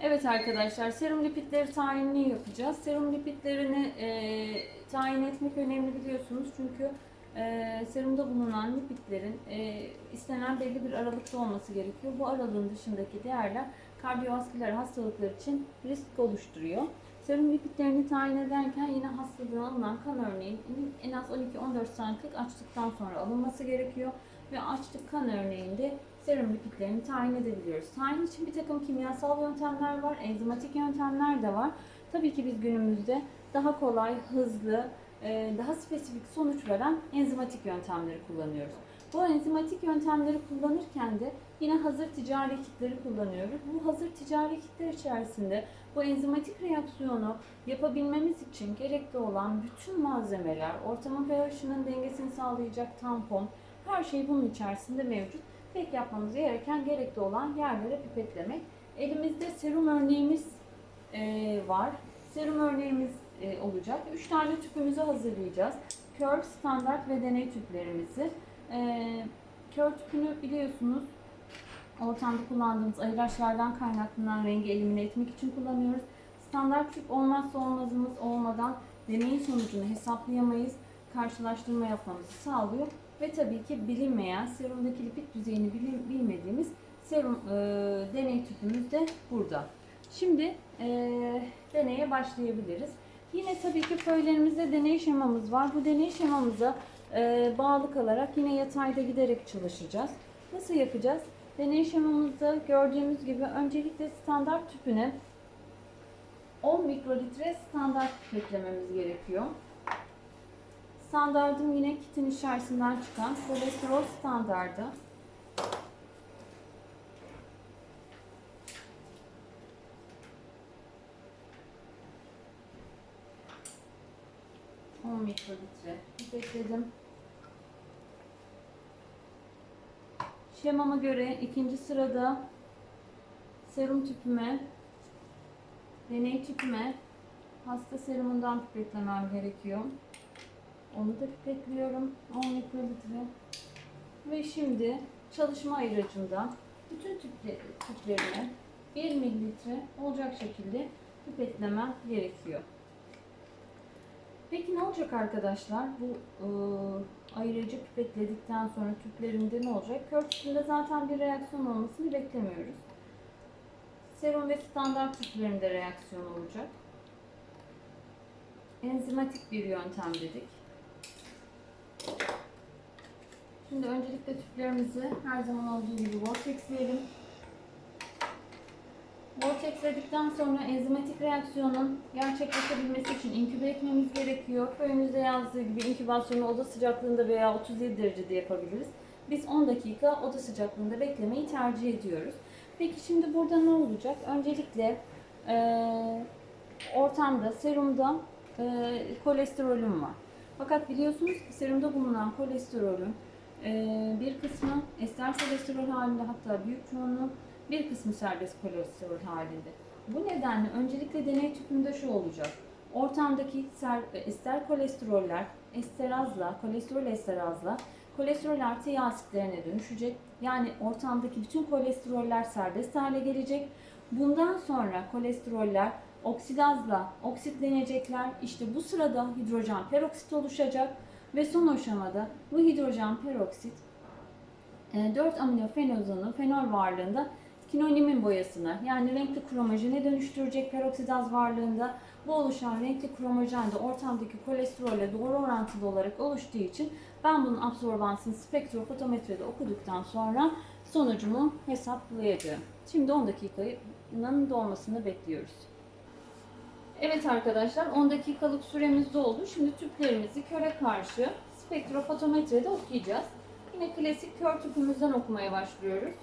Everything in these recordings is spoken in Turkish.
Evet arkadaşlar serum lipidleri tayinini yapacağız. Serum lipidlerini e, tayin etmek önemli biliyorsunuz çünkü e, serumda bulunan lipidlerin e, istenen belli bir aralıkta olması gerekiyor. Bu aralığın dışındaki değerler kardiyovasküler hastalıklar için risk oluşturuyor. Serum lipidlerini tayin ederken yine hastalığın alınan kan örneğinin en az 12-14 saatlik açlıktan sonra alınması gerekiyor. Ve açlık kan örneğinde serum lipidlerini tayin edebiliyoruz. Tayin için bir takım kimyasal yöntemler var, enzimatik yöntemler de var. Tabii ki biz günümüzde daha kolay, hızlı, e, daha spesifik sonuç veren enzimatik yöntemleri kullanıyoruz. Bu enzimatik yöntemleri kullanırken de yine hazır ticari kitleri kullanıyoruz. Bu hazır ticari kitler içerisinde bu enzimatik reaksiyonu yapabilmemiz için gerekli olan bütün malzemeler, ortamın pH'ının dengesini sağlayacak tampon, her şey bunun içerisinde mevcut. Tek yapmamız gereken gerekli olan yerlere pipetlemek. Elimizde serum örneğimiz e, var. Serum örneğimiz e, olacak. 3 tane tüpümüzü hazırlayacağız. Kör, standart ve deney tüplerimizi. E, kör tüpünü biliyorsunuz ortamda kullandığımız ayıraçlardan kaynaklanan rengi elimine etmek için kullanıyoruz. Standart tüp olmazsa olmazımız olmadan deneyin sonucunu hesaplayamayız. Karşılaştırma yapmamızı sağlıyor. Ve tabii ki bilinmeyen serumdaki lipid düzeyini bilmediğimiz serum e, deney tüpümüz de burada. Şimdi e, deneye başlayabiliriz. Yine tabii ki föylerimizde deney şemamız var. Bu deney şemamıza e, bağlı kalarak yine yatayda giderek çalışacağız. Nasıl yapacağız? Deney şemamızda gördüğümüz gibi öncelikle standart tüpüne 10 mikrolitre standart beklememiz gerekiyor. Standardım yine kitin içerisinden çıkan kolesterol standardı. Mikrolitre bekledim. Şemama göre ikinci sırada serum tüpüme, deney tüpüme hasta serumundan pipetlemem gerekiyor. Onu da pipetliyorum. 10 mikrolitre. Ve şimdi çalışma ayıracımda bütün tüple, tüplerimi 1 mililitre olacak şekilde pipetlemem gerekiyor. Peki ne olacak arkadaşlar? Bu e, ayırıcı pipetledikten sonra tüplerimde ne olacak? Kör tüpünde zaten bir reaksiyon olmasını beklemiyoruz. Serum ve standart tüplerinde reaksiyon olacak. Enzimatik bir yöntem dedik. Şimdi öncelikle tüplerimizi her zaman olduğu gibi vortexleyelim. Vortexledikten sonra enzimatik reaksiyonun gerçekleşebilmesi için inkübe etmemiz gerekiyor. Föyümüzde yazdığı gibi inkübasyonu oda sıcaklığında veya 37 derecede yapabiliriz. Biz 10 dakika oda sıcaklığında beklemeyi tercih ediyoruz. Peki şimdi burada ne olacak? Öncelikle eee, ortamda, serumda eee kolesterolüm var. Fakat biliyorsunuz ki serumda bulunan kolesterolün eee, bir kısmı ester kolesterol halinde hatta büyük çoğunluğu bir kısmı serbest kolesterol halinde. Bu nedenle öncelikle deney tüpümde şu olacak. Ortamdaki ser, ester kolesteroller esterazla, kolesterol esterazla kolesterol artı yağ asitlerine dönüşecek. Yani ortamdaki bütün kolesteroller serbest hale gelecek. Bundan sonra kolesteroller oksidazla oksitlenecekler. İşte bu sırada hidrojen peroksit oluşacak ve son aşamada bu hidrojen peroksit 4 amino fenozonu fenol varlığında kinonimin boyasına yani renkli kromajene dönüştürecek peroksidaz varlığında bu oluşan renkli kromojen de ortamdaki kolesterolle doğru orantılı olarak oluştuğu için ben bunun absorbansını spektrofotometrede okuduktan sonra sonucumu hesaplayacağım. Şimdi 10 dakikanın dolmasını bekliyoruz. Evet arkadaşlar 10 dakikalık süremiz doldu. Şimdi tüplerimizi köre karşı spektrofotometrede okuyacağız. Yine klasik kör tüpümüzden okumaya başlıyoruz.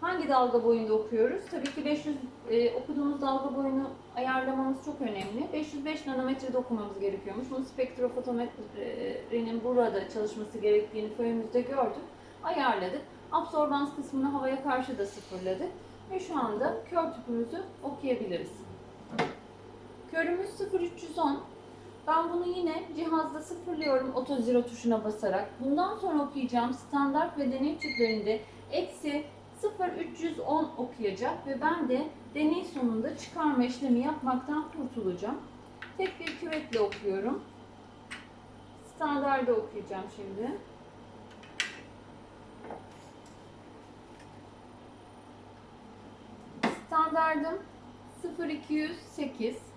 Hangi dalga boyunda okuyoruz? Tabii ki 500 e, okuduğumuz dalga boyunu ayarlamamız çok önemli. 505 nanometrede okumamız gerekiyormuş. Bunu spektrofotometrenin burada çalışması gerektiğini föyümüzde gördük. Ayarladık. Absorbans kısmını havaya karşı da sıfırladık. Ve şu anda kör tüpümüzü okuyabiliriz. Körümüz 0310. Ben bunu yine cihazda sıfırlıyorum otozero tuşuna basarak. Bundan sonra okuyacağım standart ve deney tüplerinde eksi 0,310 okuyacak ve ben de deney sonunda çıkarma işlemi yapmaktan kurtulacağım. Tek bir küvetle okuyorum. Standarda okuyacağım şimdi. Standardım 0208.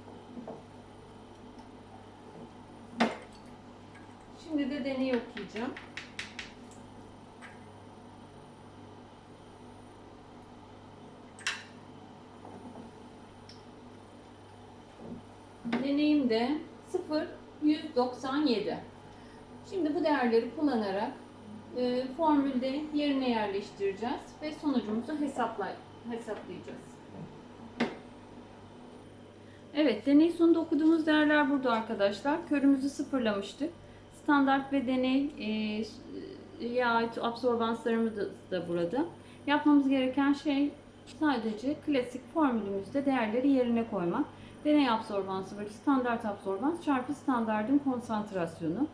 Şimdi de deney okuyacağım. Deneyim de 0,197. Şimdi bu değerleri kullanarak e, formülde yerine yerleştireceğiz ve sonucumuzu hesapla, hesaplayacağız. Evet, deney sonunda okuduğumuz değerler burada arkadaşlar. Körümüzü sıfırlamıştık. Standart ve deney e, ait absorbanslarımız da, da burada. Yapmamız gereken şey sadece klasik formülümüzde değerleri yerine koymak. Deney absorbansı bölü standart absorbans çarpı standardın konsantrasyonu.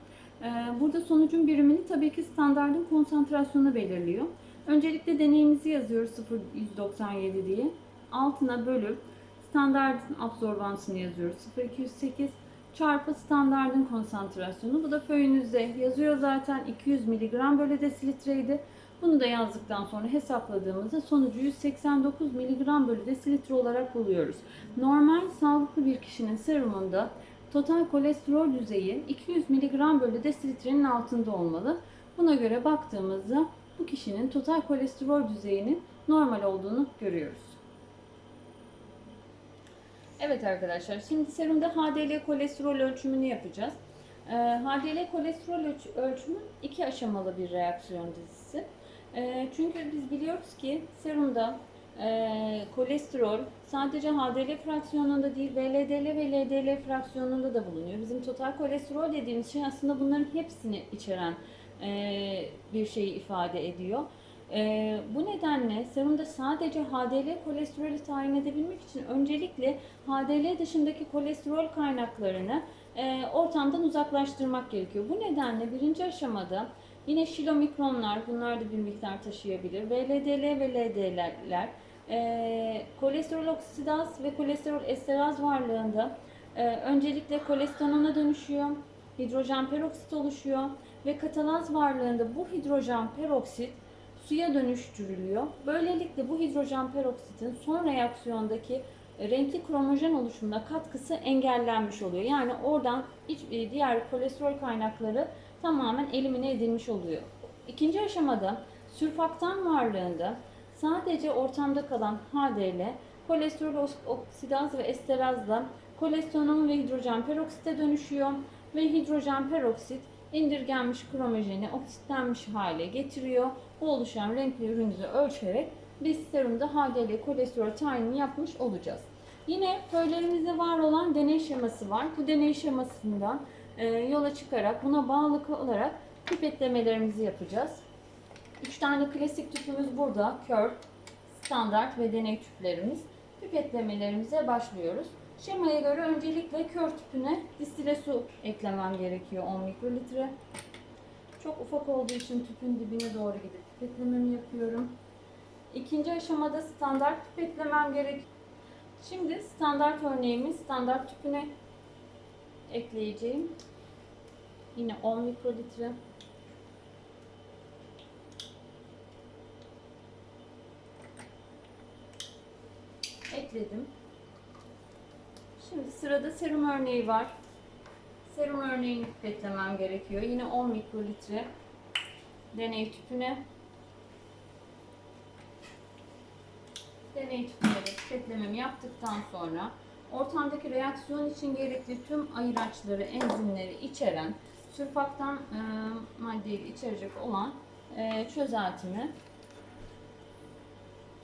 Ee, Burada sonucun birimini tabii ki standardın konsantrasyonu belirliyor. Öncelikle deneyimizi yazıyoruz 0,197 diye. Altına bölüp standardın absorbansını yazıyoruz 0,208 çarpı standardın konsantrasyonu. Bu da föyünüzde yazıyor zaten 200 mg bölü desilitreydi. Bunu da yazdıktan sonra hesapladığımızda sonucu 189 mg bölü desilitre olarak buluyoruz. Normal sağlıklı bir kişinin serumunda total kolesterol düzeyi 200 mg bölü desilitrenin altında olmalı. Buna göre baktığımızda bu kişinin total kolesterol düzeyinin normal olduğunu görüyoruz. Evet arkadaşlar şimdi serumda HDL kolesterol ölçümünü yapacağız. Ee, HDL kolesterol ölç- ölçümü iki aşamalı bir reaksiyon dizisi. Ee, çünkü biz biliyoruz ki serumda e, kolesterol sadece HDL fraksiyonunda değil VLDL ve LDL fraksiyonunda da bulunuyor. Bizim total kolesterol dediğimiz şey aslında bunların hepsini içeren e, bir şeyi ifade ediyor. E, bu nedenle serumda sadece HDL kolesterolü tayin edebilmek için öncelikle HDL dışındaki kolesterol kaynaklarını e, ortamdan uzaklaştırmak gerekiyor. Bu nedenle birinci aşamada yine şilomikronlar bunlar da bir miktar taşıyabilir. VLDL ve LDL'ler e, kolesterol oksidaz ve kolesterol esteraz varlığında e, öncelikle kolestanona dönüşüyor. Hidrojen peroksit oluşuyor ve katalaz varlığında bu hidrojen peroksit suya dönüştürülüyor. Böylelikle bu hidrojen peroksitin son reaksiyondaki e, renkli kromojen oluşumuna katkısı engellenmiş oluyor. Yani oradan e, diğer kolesterol kaynakları tamamen elimine edilmiş oluyor. İkinci aşamada sürfaktan varlığında sadece ortamda kalan HDL, kolesterol oksidaz ve esterazla kolesteron ve hidrojen peroksite dönüşüyor ve hidrojen peroksit indirgenmiş kromojeni oksitlenmiş hale getiriyor. Bu oluşan renkli ürünümüzü ölçerek biz serumda HDL kolesterol tayinini yapmış olacağız. Yine föylerimizde var olan deney şeması var. Bu deney şemasından e, yola çıkarak buna bağlı olarak pipetlemelerimizi yapacağız. Üç tane klasik tüpümüz burada. Kör, standart ve deney tüplerimiz. Pipetlemelerimize başlıyoruz. Şemaya göre öncelikle kör tüpüne distile su eklemem gerekiyor 10 mikrolitre. Çok ufak olduğu için tüpün dibine doğru gidip pipetlememi yapıyorum. İkinci aşamada standart pipetlemem gerek. Şimdi standart örneğimi standart tüpüne ekleyeceğim. Yine 10 mikrolitre. Ekledim. Şimdi sırada serum örneği var. Serum örneğini pipetlemem gerekiyor. Yine 10 mikrolitre deney tüpüne deney tüpüne pipetlememi yaptıktan sonra ortamdaki reaksiyon için gerekli tüm ayıraçları, enzimleri içeren sürfaktan e, maddeyi içerecek olan e, çözeltimi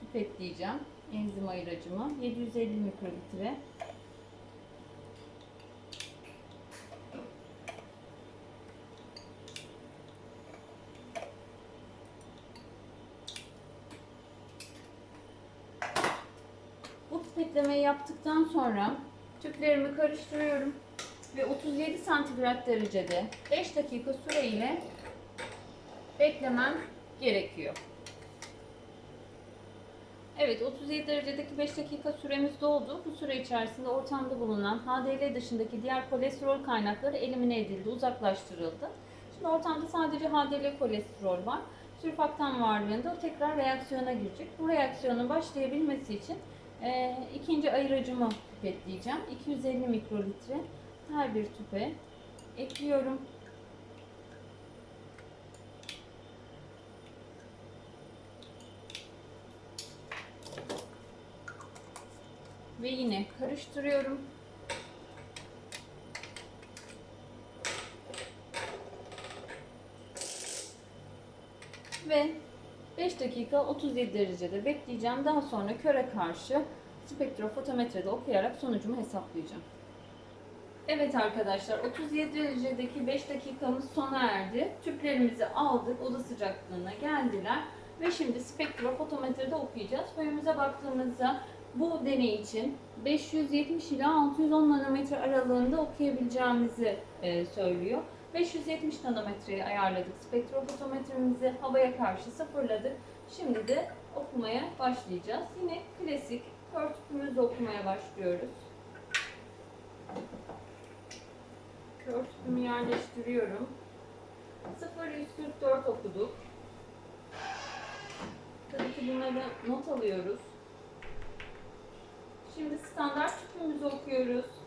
pipetleyeceğim. Enzim ayıracımı 750 mikrolitre Bu pipetlemeyi yaptıktan sonra tüplerimi karıştırıyorum ve 37 santigrat derecede 5 dakika süreyle beklemem gerekiyor. Evet 37 derecedeki 5 dakika süremiz doldu. Bu süre içerisinde ortamda bulunan HDL dışındaki diğer kolesterol kaynakları elimine edildi, uzaklaştırıldı. Şimdi ortamda sadece HDL kolesterol var. Sürfaktan varlığında o tekrar reaksiyona girecek. Bu reaksiyonun başlayabilmesi için e, ikinci ayırıcımı pipetleyeceğim. 250 mikrolitre her bir tüpe ekliyorum. Ve yine karıştırıyorum. Ve 5 dakika 37 derecede bekleyeceğim. Daha sonra köre karşı spektrofotometrede okuyarak sonucumu hesaplayacağım. Evet arkadaşlar 37 derecedeki 5 dakikamız sona erdi. Tüplerimizi aldık oda sıcaklığına geldiler. Ve şimdi spektrofotometrede okuyacağız. Föyümüze baktığımızda bu deney için 570 ila 610 nanometre aralığında okuyabileceğimizi e, söylüyor. 570 nanometreyi ayarladık spektrofotometremizi havaya karşı sıfırladık. Şimdi de okumaya başlayacağız. Yine klasik kör tüpümüzle okumaya başlıyoruz. Kör tüpümü yerleştiriyorum. 0144 okuduk. Tabii ki bunları not alıyoruz. Şimdi standart tüpümüzü okuyoruz.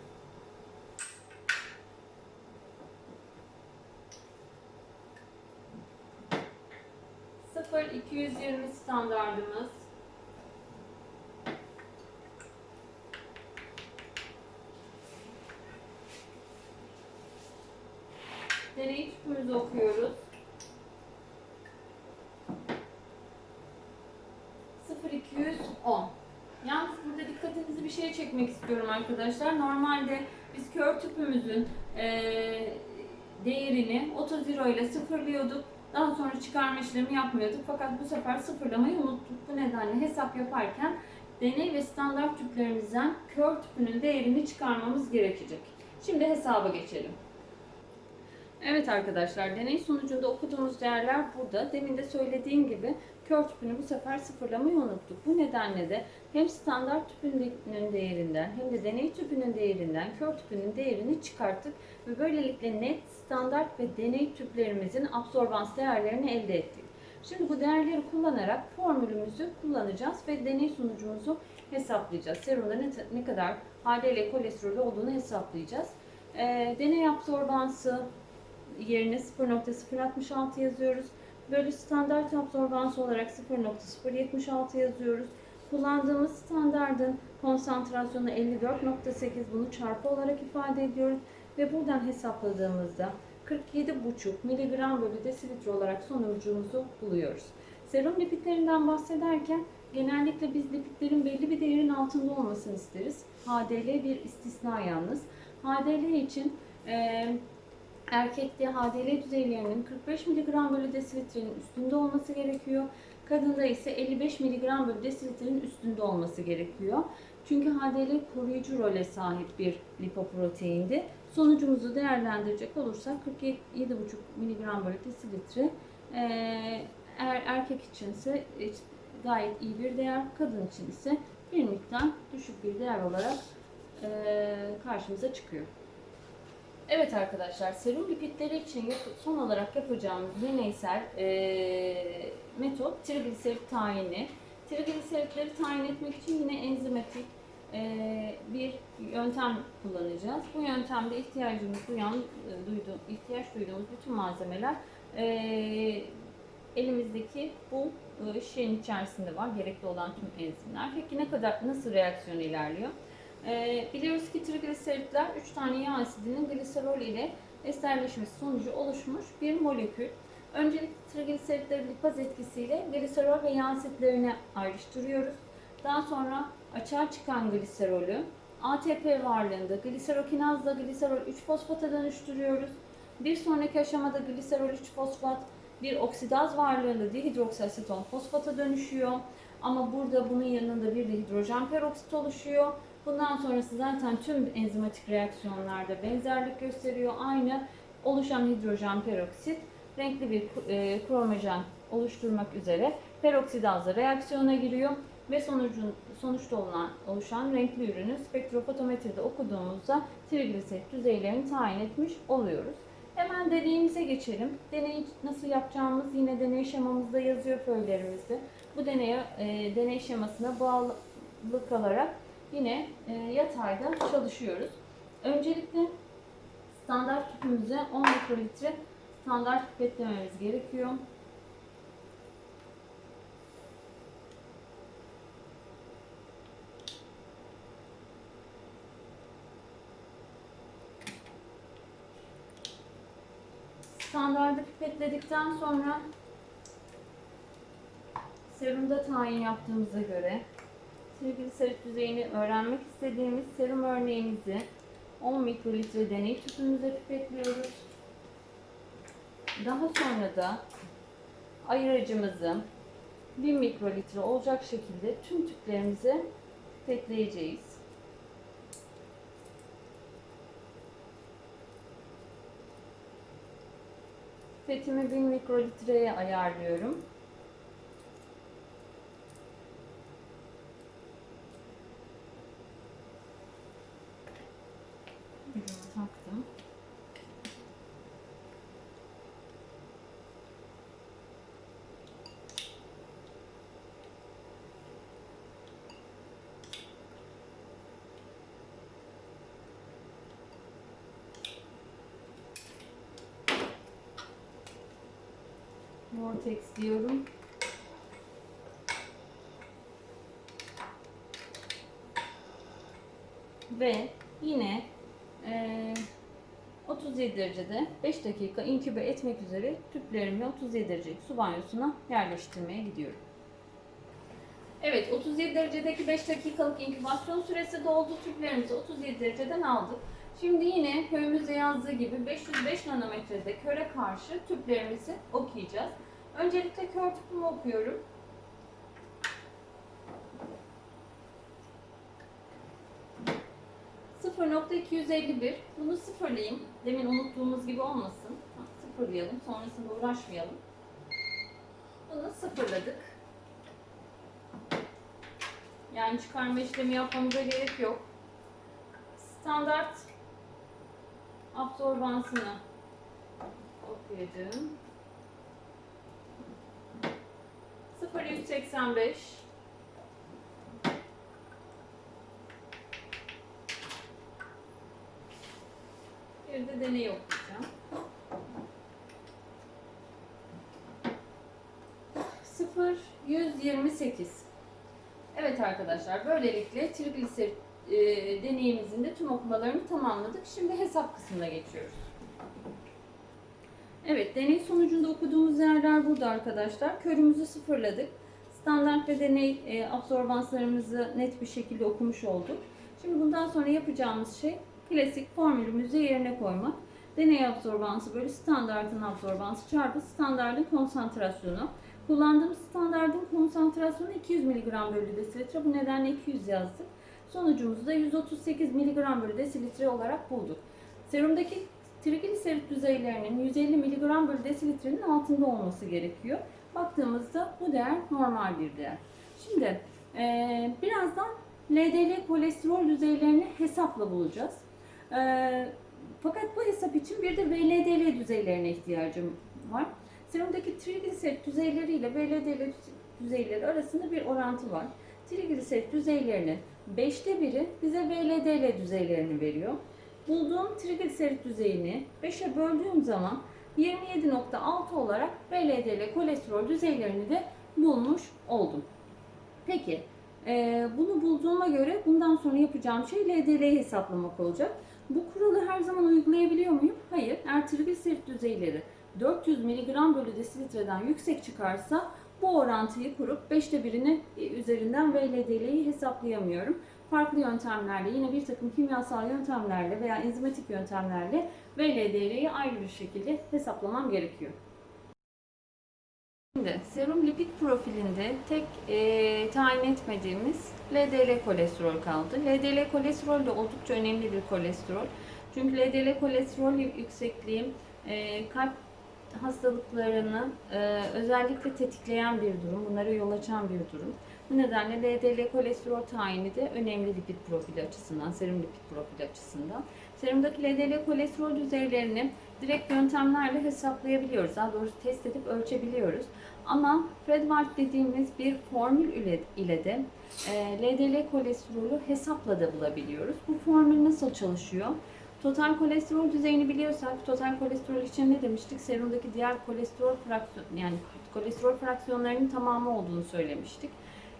Sıfır 220 standardımız. Deney tüpümüzü okuyoruz. 0210. Yalnız burada dikkatinizi bir şeye çekmek istiyorum arkadaşlar. Normalde biz kör tüpümüzün eee, değerini otozero ile sıfırlıyorduk. Daha sonra çıkarma işlemi yapmıyorduk. Fakat bu sefer sıfırlamayı unuttuk. Bu nedenle hesap yaparken deney ve standart tüplerimizden kör tüpünün değerini çıkarmamız gerekecek. Şimdi hesaba geçelim. Evet arkadaşlar deney sonucunda okuduğumuz değerler burada. Demin de söylediğim gibi kör tüpünü bu sefer sıfırlamayı unuttuk. Bu nedenle de hem standart tüpünün değerinden hem de deney tüpünün değerinden kör tüpünün değerini çıkarttık ve böylelikle net, standart ve deney tüplerimizin absorbans değerlerini elde ettik. Şimdi bu değerleri kullanarak formülümüzü kullanacağız ve deney sonucumuzu hesaplayacağız. Serumda ne, ne kadar HDL kolesterolü olduğunu hesaplayacağız. Ee, deney absorbansı yerine 0.066 yazıyoruz. Bölü standart absorbansı olarak 0.076 yazıyoruz. Kullandığımız standardın konsantrasyonu 54.8 bunu çarpı olarak ifade ediyoruz. Ve buradan hesapladığımızda 47,5 mg bölü desilitre olarak sonucumuzu buluyoruz. Serum lipitlerinden bahsederken genellikle biz lipitlerin belli bir değerin altında olmasını isteriz. HDL bir istisna yalnız. HDL için Erkekte HDL düzeylerinin 45 mg bölü desilitrenin üstünde olması gerekiyor. Kadında ise 55 mg bölü desilitrenin üstünde olması gerekiyor. Çünkü HDL koruyucu role sahip bir lipoproteindi. Sonucumuzu değerlendirecek olursak 47,5 mg bölü desilitre eğer er, erkek için ise gayet iyi bir değer, kadın için ise bir miktar düşük bir değer olarak karşımıza çıkıyor. Evet arkadaşlar, serum lipidleri için son olarak yapacağımız deneysel e, metot trigliserit tayini. Trigliseritleri tayin etmek için yine enzimatik e, bir yöntem kullanacağız. Bu yöntemde ihtiyacımız duyan, e, duydu, ihtiyaç duyduğumuz bütün malzemeler e, elimizdeki bu e, şişenin içerisinde var. Gerekli olan tüm enzimler. Peki ne kadar, nasıl reaksiyon ilerliyor? Ee, biliyoruz ki trigliseritler 3 tane yağ asidinin gliserol ile esterleşmesi sonucu oluşmuş bir molekül. Öncelikle trigliseritleri lipaz etkisiyle gliserol ve yağ asitlerine ayrıştırıyoruz. Daha sonra açığa çıkan gliserolü ATP varlığında gliserokinazla gliserol 3-fosfata dönüştürüyoruz. Bir sonraki aşamada gliserol 3-fosfat bir oksidaz varlığında dihidroksiaseton fosfata dönüşüyor. Ama burada bunun yanında bir de hidrojen peroksit oluşuyor. Bundan sonrası zaten tüm enzimatik reaksiyonlarda benzerlik gösteriyor. Aynı oluşan hidrojen peroksit renkli bir e, kromojen oluşturmak üzere peroksidazla reaksiyona giriyor ve sonucun, sonuçta olan, oluşan renkli ürünü spektrofotometride okuduğumuzda trigliserit düzeylerini tayin etmiş oluyoruz. Hemen deneyimize geçelim. Deneyi nasıl yapacağımız yine deney şemamızda yazıyor föylerimizde. Bu deneye, e, deney şemasına bağlı kalarak yine e, yatayda çalışıyoruz. Öncelikle standart tüpümüze 10 mikrolitre standart pipetlememiz gerekiyor. Standardı pipetledikten sonra serumda tayin yaptığımıza göre trigliserit düzeyini öğrenmek istediğimiz serum örneğimizi 10 mikrolitre deney tüpümüze pipetliyoruz. Daha sonra da ayırıcımızı 1000 mikrolitre olacak şekilde tüm tüplerimize pipetleyeceğiz. Fetimi 1000 mikrolitreye ayarlıyorum. Ürünü taktım. Vortex diyorum. Ve yine eee 37 derecede 5 dakika inkübe etmek üzere tüplerimi 37 derecelik su banyosuna yerleştirmeye gidiyorum. Evet 37 derecedeki 5 dakikalık inkübasyon süresi doldu. Tüplerimizi 37 dereceden aldık. Şimdi yine köyümüzde yazdığı gibi 505 nanometrede köre karşı tüplerimizi okuyacağız. Öncelikle kör tüpümü okuyorum. ...0.251. Bunu sıfırlayayım. Demin unuttuğumuz gibi olmasın. Sıfırlayalım. Sonrasında uğraşmayalım. Bunu sıfırladık. Yani çıkarma işlemi yapmamıza gerek yok. Standart absorbansını okuyacağım. 0185 Bir de deney okuyacağım. 0128 Evet arkadaşlar böylelikle trigliserit e, deneyimizin de tüm okumalarını tamamladık. Şimdi hesap kısmına geçiyoruz. Evet, deney sonucunda okuduğumuz yerler burada arkadaşlar. Körümüzü sıfırladık. Standart ve deney e, absorbanslarımızı net bir şekilde okumuş olduk. Şimdi bundan sonra yapacağımız şey klasik formülümüzü yerine koymak. Deney absorbansı bölü standartın absorbansı çarpı standartın konsantrasyonu. Kullandığımız standartın konsantrasyonu 200 mg bölü desilitre. Bu nedenle 200 yazdık. Sonucumuzu da 138 mg bölü desilitre olarak bulduk. Serumdaki trigliserit düzeylerinin 150 mg bölü desilitrenin altında olması gerekiyor. Baktığımızda bu değer normal bir değer. Şimdi e, birazdan LDL kolesterol düzeylerini hesapla bulacağız. E, fakat bu hesap için bir de VLDL düzeylerine ihtiyacım var. Serumdaki trigliserit düzeyleri ile VLDL düzeyleri arasında bir orantı var. Trigliserit düzeylerinin 5'te biri bize VLDL düzeylerini veriyor. Bulduğum trigliserit düzeyini 5'e böldüğüm zaman 27.6 olarak VLDL kolesterol düzeylerini de bulmuş oldum. Peki e, bunu bulduğuma göre bundan sonra yapacağım şey LDL'yi hesaplamak olacak. Bu kuralı her zaman uygulayabiliyor muyum? Hayır. Eğer trigliserit düzeyleri 400 mg bölü desilitreden yüksek çıkarsa bu orantıyı kurup 5'te birini üzerinden VLDL'yi hesaplayamıyorum. Farklı yöntemlerle yine bir takım kimyasal yöntemlerle veya enzimatik yöntemlerle VLDL'yi ayrı bir şekilde hesaplamam gerekiyor. Şimdi serum lipid profilinde tek e, tayin etmediğimiz LDL kolesterol kaldı. LDL kolesterol de oldukça önemli bir kolesterol. Çünkü LDL kolesterol yüksekliği e, kalp hastalıklarını e, özellikle tetikleyen bir durum, bunlara yol açan bir durum. Bu nedenle LDL kolesterol tayini de önemli lipid profili açısından, serum lipid profili açısından. Serumdaki LDL kolesterol düzeylerini direkt yöntemlerle hesaplayabiliyoruz. Daha doğrusu test edip ölçebiliyoruz. Ama Fredward dediğimiz bir formül ile, de e, LDL kolesterolü hesapla da bulabiliyoruz. Bu formül nasıl çalışıyor? Total kolesterol düzeyini biliyorsak, total kolesterol için ne demiştik? Serumdaki diğer kolesterol fraksiyon yani kolesterol fraksiyonlarının tamamı olduğunu söylemiştik.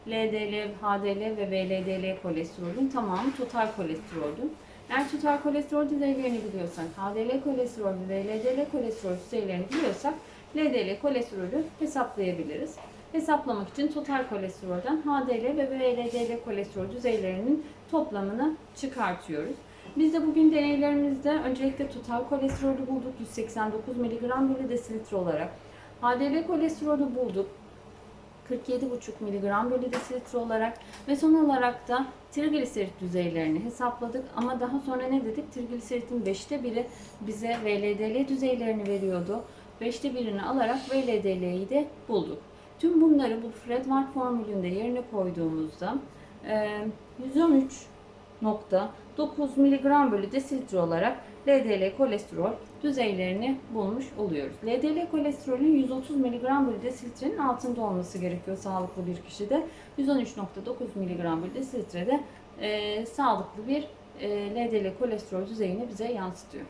LDL, HDL ve VLDL kolesterolün tamamı total kolesteroldün. Eğer total kolesterol düzeylerini biliyorsak, HDL kolesterol ve LDL kolesterol düzeylerini biliyorsak LDL kolesterolü hesaplayabiliriz. Hesaplamak için total kolesterolden HDL ve VLDL kolesterol düzeylerinin toplamını çıkartıyoruz. Biz de bugün deneylerimizde öncelikle total kolesterolü bulduk 189 mg bölü desilitre olarak. HDL kolesterolü bulduk 47,5 mg bölü desilitre olarak ve son olarak da trigliserit düzeylerini hesapladık. Ama daha sonra ne dedik? Trigliseritin 5'te biri bize VLDL düzeylerini veriyordu. 5'te birini alarak VLDL'yi de bulduk. Tüm bunları bu Fredward formülünde yerine koyduğumuzda e, 113.9 mg bölü desilitre olarak LDL kolesterol düzeylerini bulmuş oluyoruz. LDL kolesterolün 130 mg bölü desilitrenin altında olması gerekiyor sağlıklı bir kişide. 113.9 mg bölü desilitrede e, sağlıklı bir e, LDL kolesterol düzeyini bize yansıtıyor.